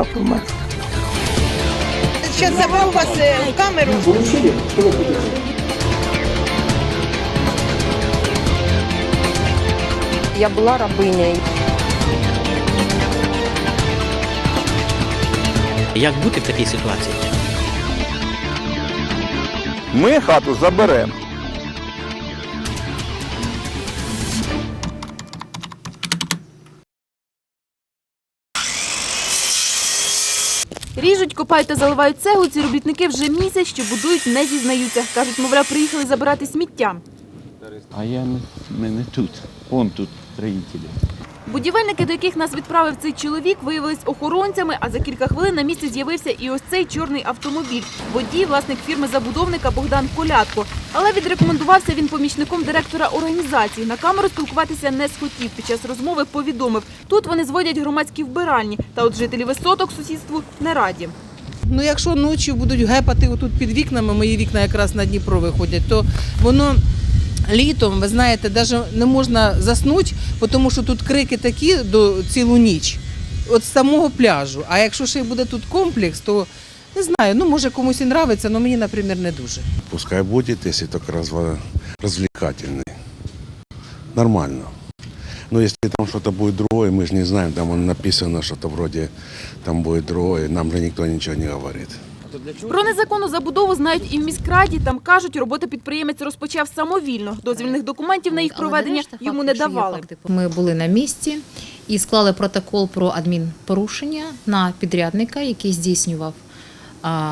автомат. Зараз забрав вас е, в камеру. Я була рабинею. Як бути в такій ситуації? Ми хату заберемо. Ріжуть, копають та заливають цеглу. Ці робітники вже місяць, що будують, не зізнаються. Кажуть, мовляв, приїхали забирати сміття. А я не, ми не тут. Он тут строїтелі. Будівельники, до яких нас відправив цей чоловік, виявились охоронцями, а за кілька хвилин на місці з'явився і ось цей чорний автомобіль. Водій, власник фірми забудовника Богдан Колядко. Але відрекомендувався він помічником директора організації. На камеру спілкуватися не схотів. Під час розмови повідомив, тут вони зводять громадські вбиральні. Та от жителі висоток сусідству не раді. Ну, якщо ночі будуть гепати отут під вікнами, мої вікна якраз на Дніпро виходять, то воно літом, ви знаєте, навіть не можна заснути, тому що тут крики такі до цілу ніч. От з самого пляжу. А якщо ще й буде тут комплекс, то не знаю, ну може комусь і нравиться, але мені, наприклад, не дуже. Пускай будет, если только разва- развлекательный. Нормально. Но если там что-то будет другое, мы же не знаем, там он написано что-то вроде там будет другое, нам же никто ничего не говорит. Про незаконну забудову знають і в міськраді. Там кажуть, роботу підприємець розпочав самовільно. Дозвільних документів на їх проведення йому не давали. Ми були на місці і склали протокол про адмінпорушення на підрядника, який здійснював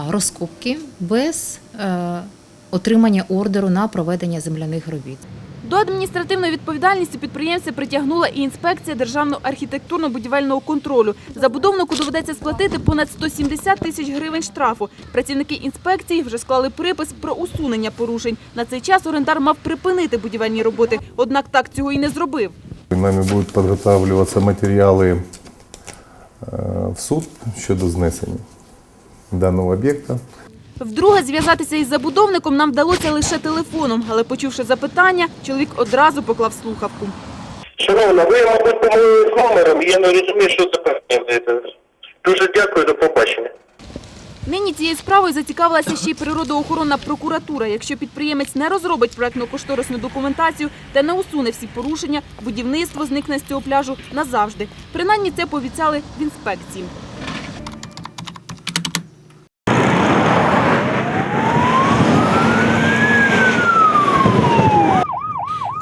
розкопки без е, отримання ордеру на проведення земляних робіт. До адміністративної відповідальності підприємця притягнула і інспекція державного архітектурно-будівельного контролю. Забудовнику доведеться сплатити понад 170 тисяч гривень штрафу. Працівники інспекції вже склали припис про усунення порушень. На цей час орендар мав припинити будівельні роботи, однак так цього і не зробив. Нами будуть підготовлюватися матеріали е, в суд щодо знесення даного об'єкта. Вдруге зв'язатися із забудовником нам вдалося лише телефоном, але почувши запитання, чоловік одразу поклав слухавку. Шановна, ви, мабуть, помилили з номером, я не розумію, що це таке. Дуже дякую, до побачення. Нині цією справою зацікавилася ще й природоохоронна прокуратура. Якщо підприємець не розробить проектно-кошторисну документацію та не усуне всі порушення, будівництво зникне з цього пляжу назавжди. Принаймні це пообіцяли в інспекції.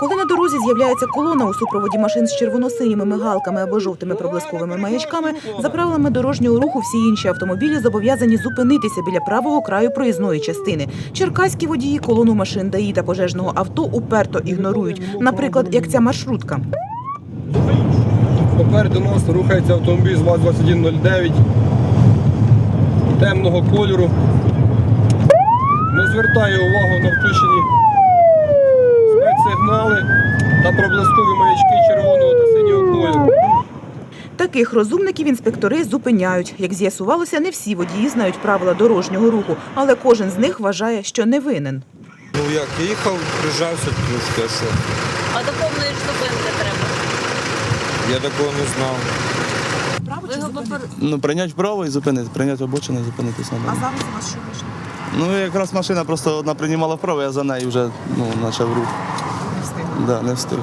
Коли на дорозі з'являється колона у супроводі машин з червоно-синіми мигалками або жовтими проблисковими маячками, за правилами дорожнього руху всі інші автомобілі зобов'язані зупинитися біля правого краю проїзної частини. Черкаські водії колону машин ДАІ та пожежного авто уперто ігнорують. Наприклад, як ця маршрутка. Попереду нас рухається автомобіль з ВАЗ-2109 темного кольору. Не звертає увагу на включені спецсигнали та проблискові маячки червоного та синього кольору. Таких розумників інспектори зупиняють. Як з'ясувалося, не всі водії знають правила дорожнього руху, але кожен з них вважає, що не винен. Ну як, їхав, прижався трошки, а що? А до повної ж зупинки треба. Я такого не знав. Ну, прийняти вправо і зупинити, прийняти обочину і зупинитися на зараз у вас що вийшло? Ну, якраз машина просто одна приймала вправо, я за нею вже ну, почав рух. Да, не встиг.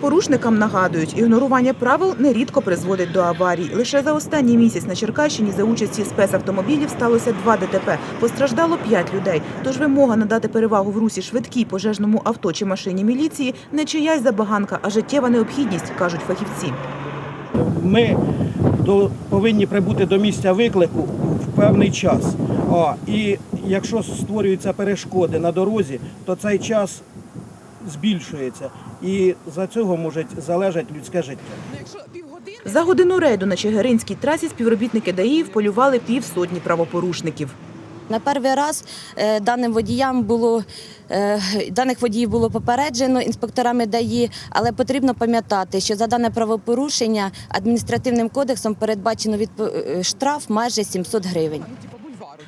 Порушникам нагадують, ігнорування правил нерідко призводить до аварій. Лише за останній місяць на Черкащині за участі спецавтомобілів сталося два ДТП. Постраждало п'ять людей. Тож вимога надати перевагу в русі швидкій пожежному авто чи машині міліції не чиясь забаганка, а життєва необхідність, кажуть фахівці. Ми повинні прибути до місця виклику в певний час. А, і якщо створюються перешкоди на дорозі, то цей час збільшується. І за цього може залежати людське життя. За годину рейду на Чигиринській трасі співробітники ДАІ вполювали півсотні правопорушників. На перший раз е, даним водіям було е, даних водіїв було попереджено інспекторами ДАІ, але потрібно пам'ятати, що за дане правопорушення адміністративним кодексом передбачено е, штраф майже 700 гривень.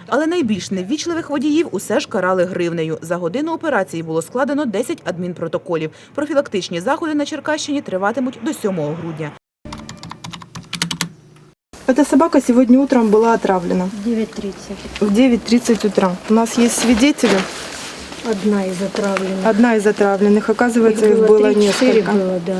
Але найбільш неввічливих водіїв усе ж карали гривнею. За годину операції було складено 10 адмінпротоколів. Профілактичні заходи на Черкащині триватимуть до 7 грудня. Эта собака сегодня утром была отравлена. 9.30. В 9.30 утра. У нас есть свидетели. Одна из отравленных. Одна из отравленных. Оказывается, их было три-четыре несколько. было, да.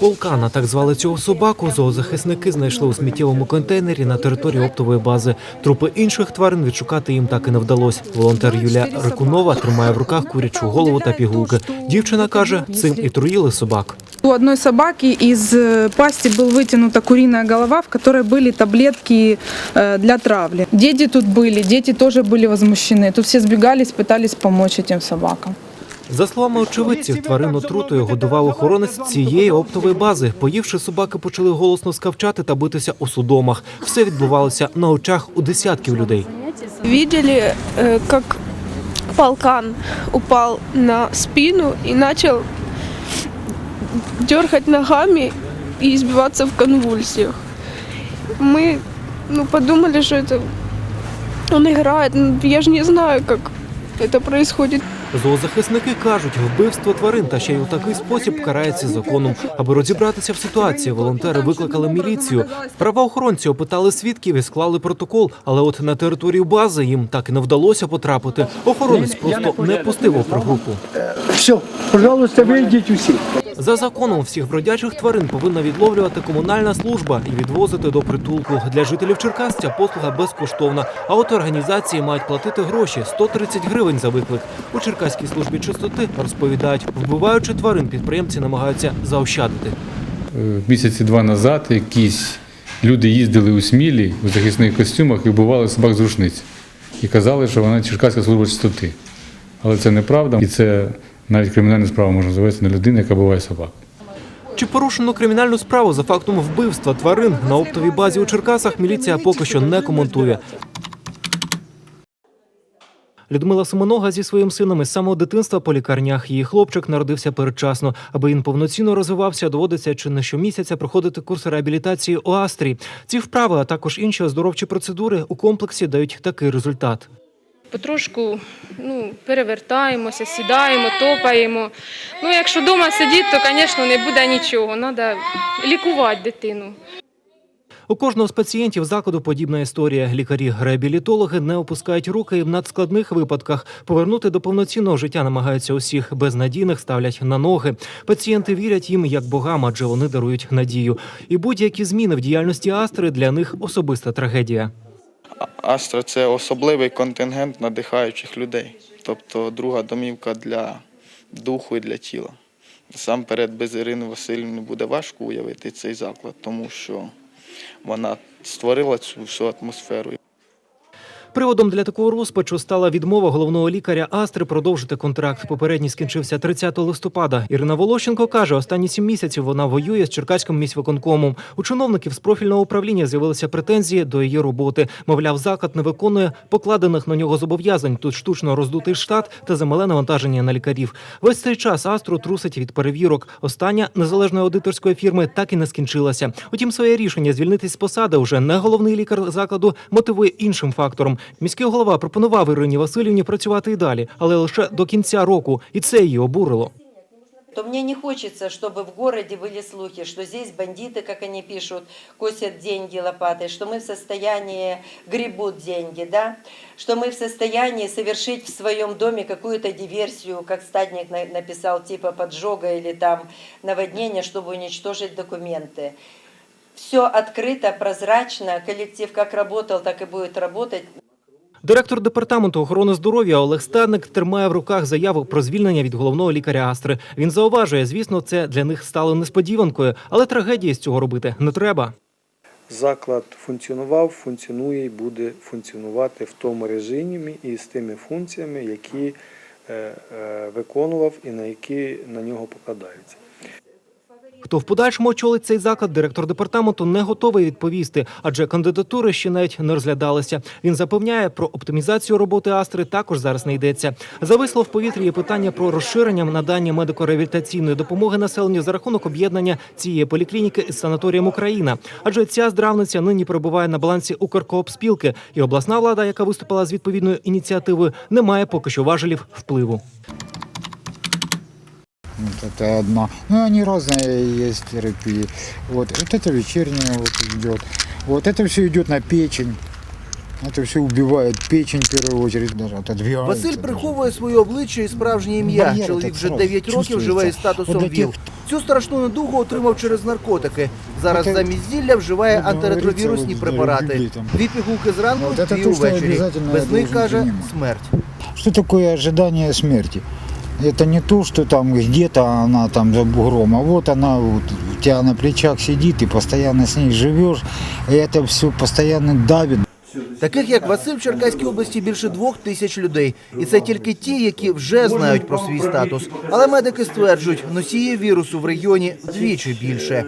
Полкана, так звали цього собаку, зоозахисники знайшли у сміттєвому контейнері на території оптової бази. Трупи інших тварин відшукати їм так і не вдалося. Волонтер Юлія Рикунова тримає в руках курячу голову та пігулки. Дівчина каже, цим і труїли собак. У одной собаки из э, пасти был вытянута куриная голова, в которой были таблетки э, для травли. Дети тут были, дети тоже были возмущены. Тут все сбегались, пытались помочь этим собакам. За словами очевидців, тварину трутою годував охоронець цієї оптової бази. Поївши, собаки почали голосно скавчати та битися у судомах. Все відбувалося на очах у десятків людей. Видели, э, как полкан упал на спину и начал дергать ногами и избиваться в конвульсиях. Мы ну, подумали, что это он играет. Ну, Я же не знаю, как это происходит. Зоозахисники кажуть, вбивство тварин та ще й у такий спосіб карається законом. Аби розібратися в ситуації, волонтери викликали міліцію. Правоохоронці опитали свідків і склали протокол, але от на територію бази їм так і не вдалося потрапити. Охоронець просто не пустив опергрупу. Все, пожалуйста, вийдіть усі. За законом всіх бродячих тварин повинна відловлювати комунальна служба і відвозити до притулку. Для жителів Черкас ця послуга безкоштовна. А от організації мають платити гроші 130 гривень за виклик. У Черкаській службі чистоти розповідають, вбиваючи тварин, підприємці намагаються заощадити. Е, Місяці два назад якісь люди їздили у Смілі у захисних костюмах і вбивали собак з рушниць. І казали, що вона Черкаська служба чистоти. Але це неправда. І це навіть кримінальна справа можна завести на людину, яка буває собак. Чи порушено кримінальну справу за фактом вбивства тварин на оптовій базі у Черкасах? Міліція поки що не коментує. Людмила Семенога зі своїм сином із самого дитинства по лікарнях. Її хлопчик народився передчасно. Аби він повноцінно розвивався, доводиться чи не щомісяця проходити курси реабілітації у Астрії. Ці вправи, а також інші оздоровчі процедури у комплексі дають такий результат. Потрошку ну, перевертаємося, сідаємо, топаємо. Ну, якщо вдома сидіти, то, звісно, не буде нічого. Треба лікувати дитину. У кожного з пацієнтів закладу подібна історія. Лікарі-реабілітологи не опускають руки і в надскладних випадках повернути до повноцінного життя намагаються усіх безнадійних ставлять на ноги. Пацієнти вірять їм як богам, адже вони дарують надію. І будь-які зміни в діяльності Астри для них особиста трагедія. Астра це особливий контингент надихаючих людей, тобто друга домівка для духу і для тіла. Насамперед без Ірини Васильівни буде важко уявити цей заклад, тому що вона створила цю всю атмосферу. Приводом для такого розпачу стала відмова головного лікаря Астри продовжити контракт. Попередній скінчився 30 листопада. Ірина Волощенко каже, останні сім місяців вона воює з Черкаським міськвиконкомом. У чиновників з профільного управління з'явилися претензії до її роботи. Мовляв, заклад не виконує покладених на нього зобов'язань. Тут штучно роздутий штат та замале навантаження на лікарів. Весь цей час Астру трусить від перевірок. Остання незалежної аудиторської фірми так і не скінчилася. Утім, своє рішення звільнитись з посади уже не головний лікар закладу мотивує іншим фактором. Міський голова пропонував Ірині Васильівні працювати і далі, але лише до кінця року, і це її обурило. то мне не хочется, чтобы в городе были слухи, что здесь бандиты, как они пишут, косят деньги лопатой, что мы в состоянии гребут деньги, да, что мы в состоянии совершить в своем доме какую-то диверсию, как стадник на- написал, типа поджога или там наводнения, чтобы уничтожить документы. Все открыто, прозрачно, коллектив как работал, так и будет работать. Директор департаменту охорони здоров'я Олег Стадник тримає в руках заяву про звільнення від головного лікаря Астри. Він зауважує, звісно, це для них стало несподіванкою, але трагедії з цього робити не треба. Заклад функціонував, функціонує і буде функціонувати в тому режимі і з тими функціями, які е, е, виконував і на які на нього покладаються. Хто в подальшому очолить цей заклад, директор департаменту не готовий відповісти, адже кандидатури ще навіть не розглядалися. Він запевняє, про оптимізацію роботи Астри також зараз не йдеться. Зависло в повітрі є питання про розширення надання медико-реабілітаційної допомоги населенню за рахунок об'єднання цієї поліклініки із санаторієм Україна. Адже ця здравниця нині перебуває на балансі Укркоопспілки, і обласна влада, яка виступила з відповідною ініціативою, не має поки що важелів впливу. Вот это одна. Ну, они разные есть терапии. Вот, вот это вечерняя вот идет. Вот это все идет на печень. Это все убивает печень в первую очередь, даже отодвигается. Василь даже. приховує своє обличчя і справжнє ім'я. Бар'єр Чоловік так вже сразу 9 років чувствується. живе із статусом От для ВІЛ. тих- Цю страшну недугу отримав через наркотики. Зараз Це- замість зілля вживає Ну, антиретровірусні говориться, препарати. люблю там. Дві пігулки зранку, От це дві то, що увечері. обов'язательно Без я них, должен каже, приймати. смерть. Что такое ожидание смерти? Это не то, что там где-то она там за бугром, а вот она вот у тебя на плечах сидит, и постоянно с ней живешь, и это все постоянно давит. Таких як Василь в Черкаській області більше двох тисяч людей. І це тільки ті, які вже знають про свій статус. Але медики стверджують, носіїв вірусу в регіоні вдвічі більше.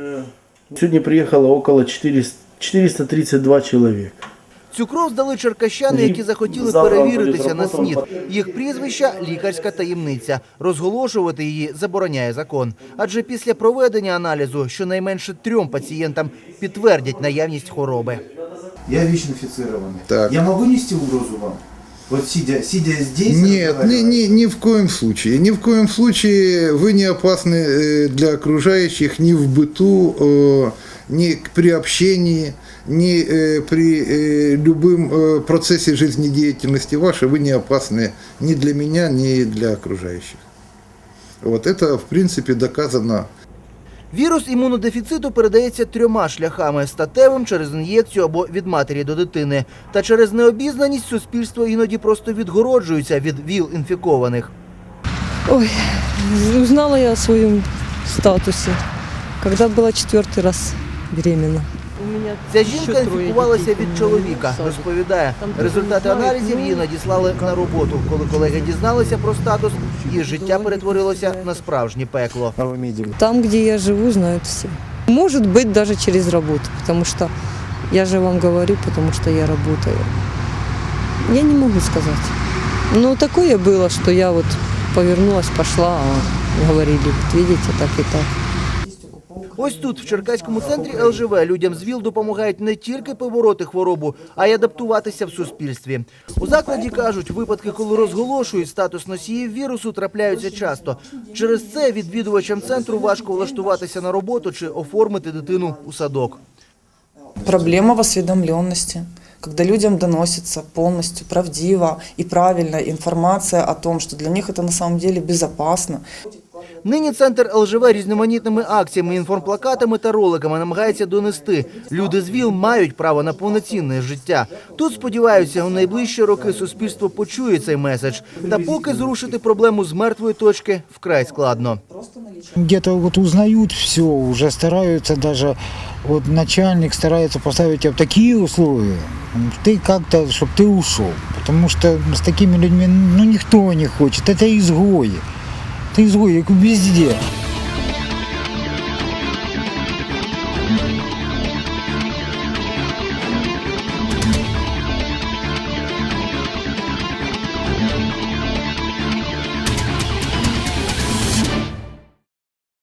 Сьогодні приїхало около 400, 432 чоловіка. Цю кров здали черкащани, які захотіли Завтра перевіритися буде на СНІД. робота. Їх прізвища лікарська таємниця. Розголошувати її забороняє закон. Адже після проведення аналізу щонайменше трьом пацієнтам підтвердять наявність хвороби. Я ВИЧ-инфицированный. Так. Я могу нести угрозу вам? Вот сидя, сидя здесь... Нет, ни, разговаривая? ни, ни в коем случае. Ни в коем случае вы не опасны э, для окружающих ни в быту, э, ни к- при общении, ни э, при э, любым э, процессе жизнедеятельности вашей вы не опасны ни для меня, ни для окружающих. Вот это, в принципе, доказано Вірус імунодефіциту передається трьома шляхами: статевим через ін'єкцію або від матері до дитини. Та через необізнаність суспільство іноді просто відгороджується від ВІЛ-інфікованих. Ой, узнала я о своем статусе, когда была четвертый раз беременна. Ця жінка інфікувалася від чоловіка. Розповідає, результати аналізів її надіслали на роботу. Коли колеги дізналися про статус, її життя перетворилося на справжнє пекло. Там, где я живу, знают все. Может быть, даже через работу, потому что я же вам говорю, потому что я работаю. Я не могу сказать. Но такое было, что я вот повернулась, пошла, а говорили, вот видите, так и так. Ось тут, в Черкаському центрі ЛЖВ, людям з ВІЛ допомагають не тільки побороти хворобу, а й адаптуватися в суспільстві. У закладі кажуть, випадки, коли розголошують статус носіїв вірусу, трапляються часто. Через це відвідувачам центру важко влаштуватися на роботу чи оформити дитину у садок. Проблема в осведомленности, когда людям доносится полностью правдиво и правильно информация о том, что для них это на самом деле безопасно. Нині центр ЛЖВ різноманітними акціями, інформплакатами та роликами намагається донести. Люди з ВІЛ мають право на повноцінне життя. Тут сподіваються, у найближчі роки суспільство почує цей меседж. Та поки зрушити проблему з мертвої точки вкрай складно. Где-то вот узнают все, уже стараются даже, вот начальник старается поставить тебя в такие условия, ты как-то, чтобы ты ушел. Потому что с такими людьми, ну, никто не хочет, это изгои. Это изгои, как везде.